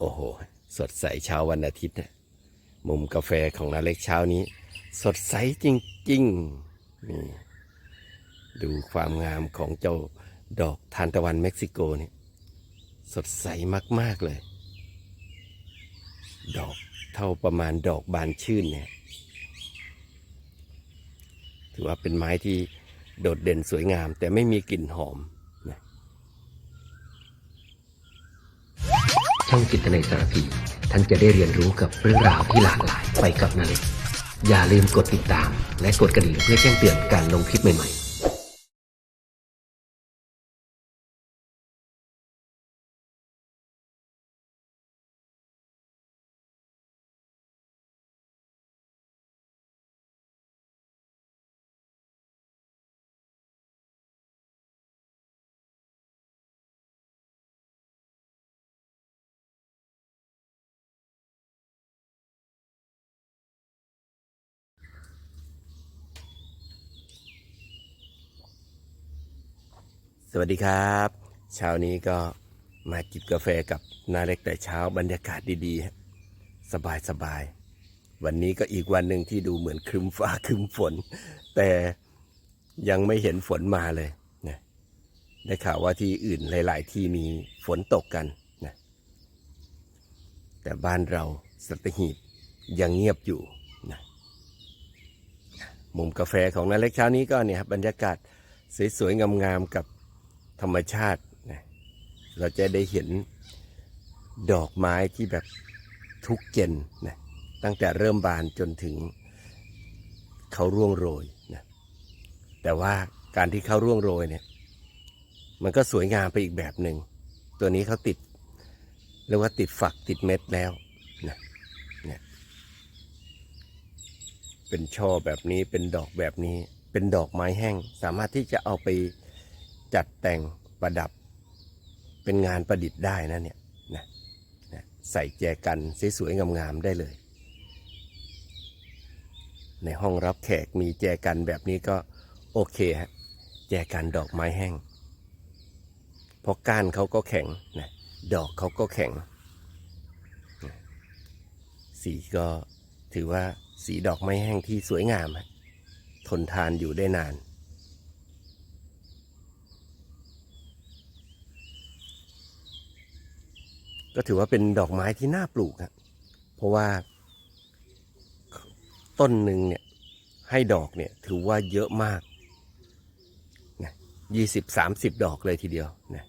โอ้โห สดใสเช้าวันอาทิตย์นี่ยมุมกาแฟของนาเล็กเช้านี้ สดใสจริงๆนี่ดูความงามของเจ้าดอกทานตะวันเม็กซิโกเนี่ยสดใสมาก ๆ เลย ดอกเท่าประมาณดอกบานชื่นเนี่ย ถือว่าเป็นไม้ที่โดดเด่นสวยงาม แต่ไม่มีกลิ่นหอมนะ ช่องจิตนาสารพี ท่านจะได้เรียนรู้กับเรื่องราวที่หลากหลายไปกับนาเล็กอย่าลืมกดติดตาม และกดกระดิ่งเพื่อแจ้งเตือนการลงคลิปใหม่ๆ สวัสดีครับ เช้านี้ก็มาจิบกาแฟกับนาเล็กแต่เช้าบรรยากาศดีๆ สบายสบายๆวันนี้ก็อีกวันหนึ่งที่ดูเหมือนครึมฟ้าครึมฝน แต่ยังไม่เห็นฝนมาเลยนะได้ข่าวว่าที่อื่นหลาย ๆ ที่มีฝนตกกันนะแต่บ้านเราสัตหีบยังเงียบอยู่นะมุมกาแฟของนาเล็กเช้านี้ก็เนี่ยครับบรรยากาศสวยๆงามๆกับ ธรรมชาตินะเราจะได้เห็นดอกไม้ที่แบบทุกเจนนะตั้งแต่เริ่มบานจนถึงเขาร่วงโรยนะแต่ว่าการที่เขาร่วงโรยเนี่ยมันก็สวยงามไปอีกแบบหนึ่ง ตัวนี้เขาติดเรียกว่าติดฝักติดเม็ดแล้วนะเนี่ยเป็นช่อแบบนี้เป็นดอกแบบนี้ เป็นดอกไม้แห้ง สามารถที่จะเอาไป จัดแต่งประดับ เป็นงานประดิษฐ์ได้นะเนี่ยนะนะใส่แจกันสวยๆงามๆได้เลย ในห้องรับแขกมีแจกันแบบนี้ก็โอเคฮะแจกันดอกไม้แห้งเพราะก้านเขาก็แข็งนะดอกเขาก็แข็ง สีก็ถือว่าสีดอกไม้แห้งที่สวยงาม ทนทานอยู่ได้นาน ก็ถือว่าเป็นดอกไม้ที่น่าปลูกครับเพราะว่าต้นหนึ่งเนี่ยให้ดอกเนี่ยถือว่าเยอะมากนะยี่สิบสามสิบดอกเลยทีเดียวนะ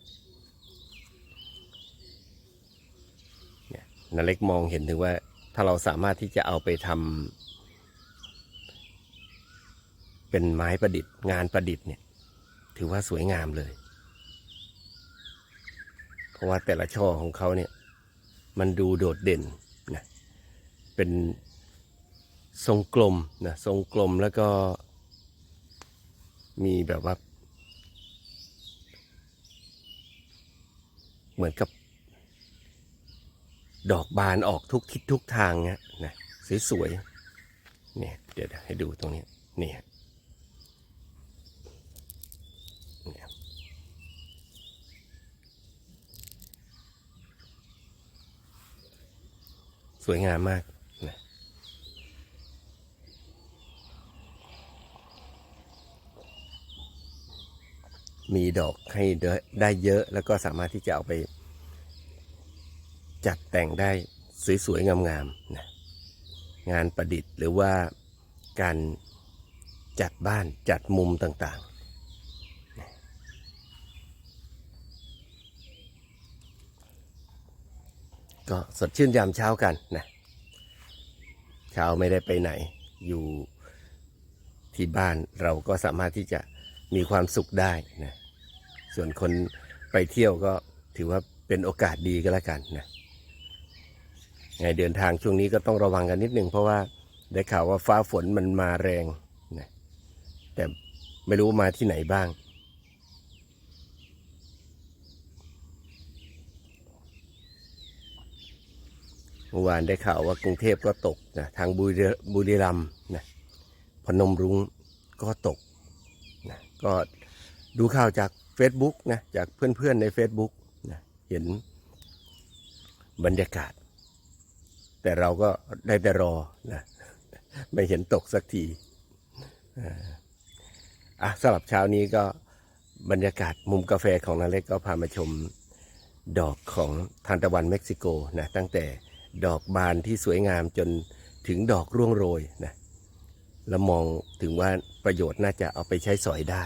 นี่นาเล็กมองเห็นถึงว่าถ้าเราสามารถที่จะเอาไปทำเป็นไม้ประดิษฐ์ งานประดิษฐ์เนี่ย ถือว่าสวยงามเลย ราะว่าแต่ละช่อของเขาเนี่ยมันดูโดดเด่นนะเป็นทรงกลมนะทรงกลมแล้วก็มีแบบว่า เหมือนกับ ดอกบานออกทุกทิศทุกทางเนี้ยนะสวยๆเนี่ยเดี๋ยวให้ดูตรงนี้เนี่ยเนี่ย สวยงามมากนะมีดอกให้ได้เยอะแล้วก็สามารถที่จะเอาไป จัดแต่งได้สวยๆงามๆนะงานประดิษฐ์หรือว่าการจัดบ้านจัดมุมต่างๆ ก็สดชื่นยามเช้ากันนะเช้าไม่ได้ไปไหน อยู่ที่บ้านเราก็สามารถที่จะมีความสุขได้นะส่วนคนไปเที่ยวก็ถือว่าเป็นโอกาสดีก็แล้วกันนะไงเดินทางช่วงนี้ก็ต้องระวังกันนิดนึงเพราะว่าได้ข่าวว่าฟ้าฝนมันมาแรงนะแต่ไม่รู้มาที่ไหนบ้าง เมื่อวานได้ข่าวว่ากรุงเทพก็ตกนะทางบุรีรัมย์นะพนมรุ้งก็ตกนะก็ดูข่าวจาก Facebook นะจากเพื่อนๆใน Facebook นะเห็นบรรยากาศ แต่เราก็ได้แต่รอนะไม่เห็นตกสักทีอ่าอะสำหรับเช้านี้ก็บรรยากาศมุมกาแฟของนาเล็กก็พามาชมดอกของทานตะวันเม็กซิโกนะตั้งแต่ ดอกบานที่สวยงามจนถึงดอกร่วงโรยนะแล้วมองถึงว่าประโยชน์น่าจะเอาไปใช้สอยได้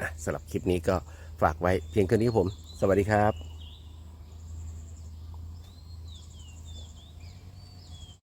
นะสำหรับคลิปนี้ก็ฝากไว้เพียงแค่นี้ผม สวัสดีครับ